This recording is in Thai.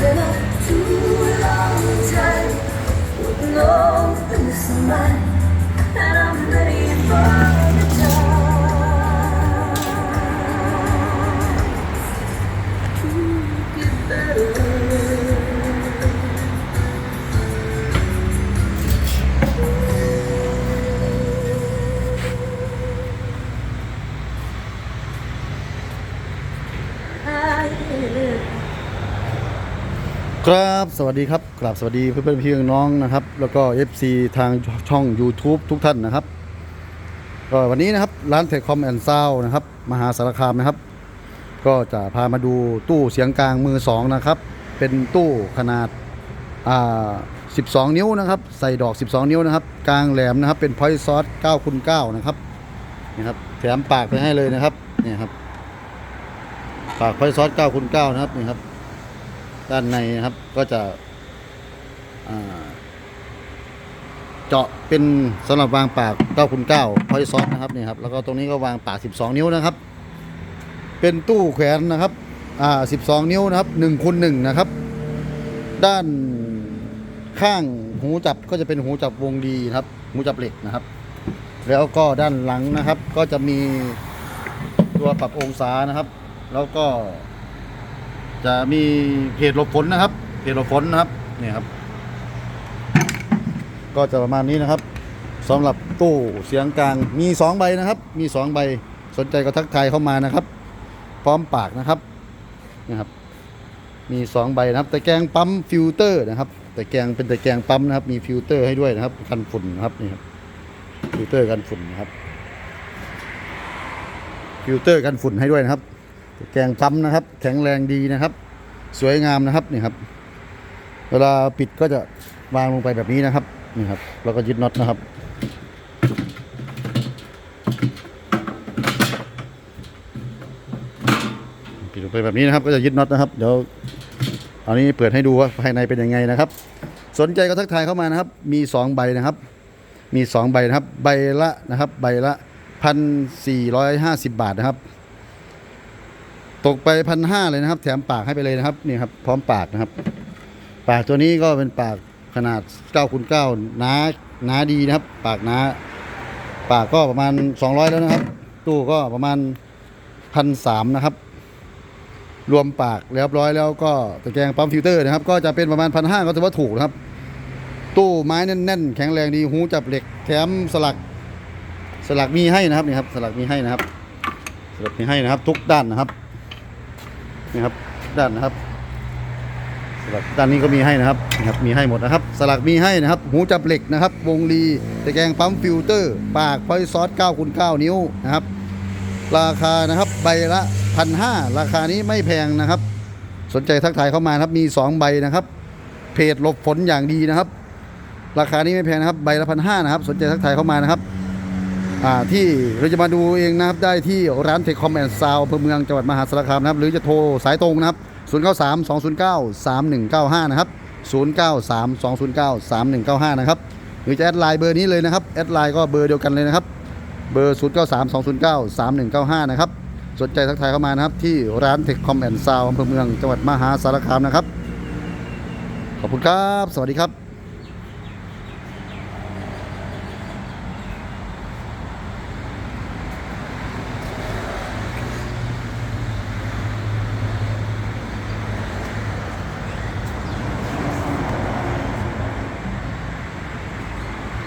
been a too long time. With no peace of mind, ครับสวัสดีครับกราบสวัสดีเพื่อนๆพี่น้องนะครับ แล้วก็ FC ทางช่อง YouTube ทุกท่านนะครับก็วันนี้นะครับร้านเทคคอมแอนด์ซาวนะครับ มหาสารคามนะครับ ก็จะพามาดูตู้เสียงกลางมือสองนะครับ เป็นตู้ขนาดอ่า12 นิ้วนะครับ ใส่ดอก 12 นิ้วนะครับ กลางแหลมนะครับ เป็นพอยซอส9คูณ9นะครับนี่ครับแถมปากไปให้เลยนะครับนี่ครับปากพอยซอส9คูณ9นะครับนี่ครับ ด้านในนะครับก็จะเจาะเป็นสำหรับวางปาก9คูณ9พอยซอสนะครับนี่ครับแล้วก็ตรงนี้ก็วางปาก 12 นิ้วนะครับ เป็นตู้แขวนนะครับอ่า12 นิ้วนะครับ1คูณ1นะครับ ด้านข้างหูจับก็จะเป็นหูจับวงดีนะครับ หูจับเหล็กนะครับ แล้วก็ด้านหลังนะครับก็จะมีตัวปรับองศานะครับ แล้วก็ จะมีเพจหลบฝนนะครับ เพจหลบฝนนะครับเนี่ยครับ ก็จะประมาณนี้นะครับสำหรับตู้เสียงกลางมีสองใบนะครับ มีสองใบสนใจก็ทักทายเข้ามานะครับ พร้อมปากนะครับนะครับ มีสองใบนะครับ แตะแกงปั๊มฟิลเตอร์นะครับ แตะแกงเป็นแตะแกงปั๊มนะครับ มีฟิลเตอร์ให้ด้วยนะครับกันฝุ่นนะครับนี่ครับฟิลเตอร์กันฝุ่นนะครับฟิลเตอร์กันฝุ่นให้ด้วยนะครับ แกงปั๊มนะครับ แข็งแรงดีนะครับ สวยงามนะครับนี่ครับ เวลาปิดก็จะวางลงไปแบบนี้นะครับนี่ครับแล้วก็ยึดน็อตนะครับปิดลงไปแบบนี้นะครับ ก็จะยึดน็อตนะครับ เดี๋ยวอานี้เปิดให้ดูว่าภายในเป็นยังไงนะครับ สนใจก็ทักทายเข้ามานะครับ มีสองใบนะครับ มีสองใบนะครับ ใบละนะครับ ใบละพันสี่ร้อยห้าสิบบาทนะครับ ตกไปพันห้าเลยนะครับ แถมปากให้ไปเลยนะครับนี่ครับ พร้อมปากนะครับ ปากตัวนี้ก็เป็นปากขนาด9คูณ9หนาหนาดีนะครับ ปากหนาปากก็ประมาณ 200 แล้วนะครับ ตู้ก็ประมาณพันสามนะครับ รวมปากเรียบร้อยแล้วก็ตะแกรงปั๊มฟิลเตอร์นะครับ ก็จะเป็นประมาณพันห้าก็ถือว่าถูกนะครับ ตู้ไม้แน่นๆ แข็งแรงดีหูจับเหล็กแถมสลักสลักมีให้นะครับนี่ครับ สลักมีให้นะครับ สลักมีให้นะครับ ทุกด้านนะครับ นี่ครับ ด้านนะครับสลักด้านนี้ก็มีให้นะครับนี่ครับ มีให้หมดนะครับ สลักมีให้นะครับ หูจับเหล็กนะครับ วงลีตะแกรงปั๊มฟิลเตอร์ ปากพอยซอส9คูณ9นิ้วนะครับ ราคานะครับใบละพันห้าราคานี้ไม่แพงนะครับ สนใจทักทายเข้ามาครับ มี 2 ใบนะครับ เพจหลบฝนอย่างดีนะครับ ราคานี้ไม่แพงนะครับ ใบละพันห้านะครับ สนใจทักทายเข้ามานะครับ ที่เราจะมาดูเองนะครับได้ที่ร้านเทคคอมแอนด์ซาวอำเภอเมืองจังหวัดมหาสารคามนะครับ หรือจะโทรสายตรงนะครับ 0 9 3 2 0 9 3 1 9 5 นะครับ 0 9 3 2 0 9 3 1 9 5 นะครับ หรือจะแอดไลน์เบอร์นี้เลยนะครับ แอดไลน์ก็เบอร์เดียวกันเลยนะครับ เบอร์ 0 9 3 2 0 9 3 1 9 5 นะครับ สนใจทักทายเข้ามานะครับ ที่ร้านเทคคอมแอนด์ซาวอำเภอเมืองจังหวัดมหาสารคามนะครับ ขอบคุณครับ สวัสดีครับ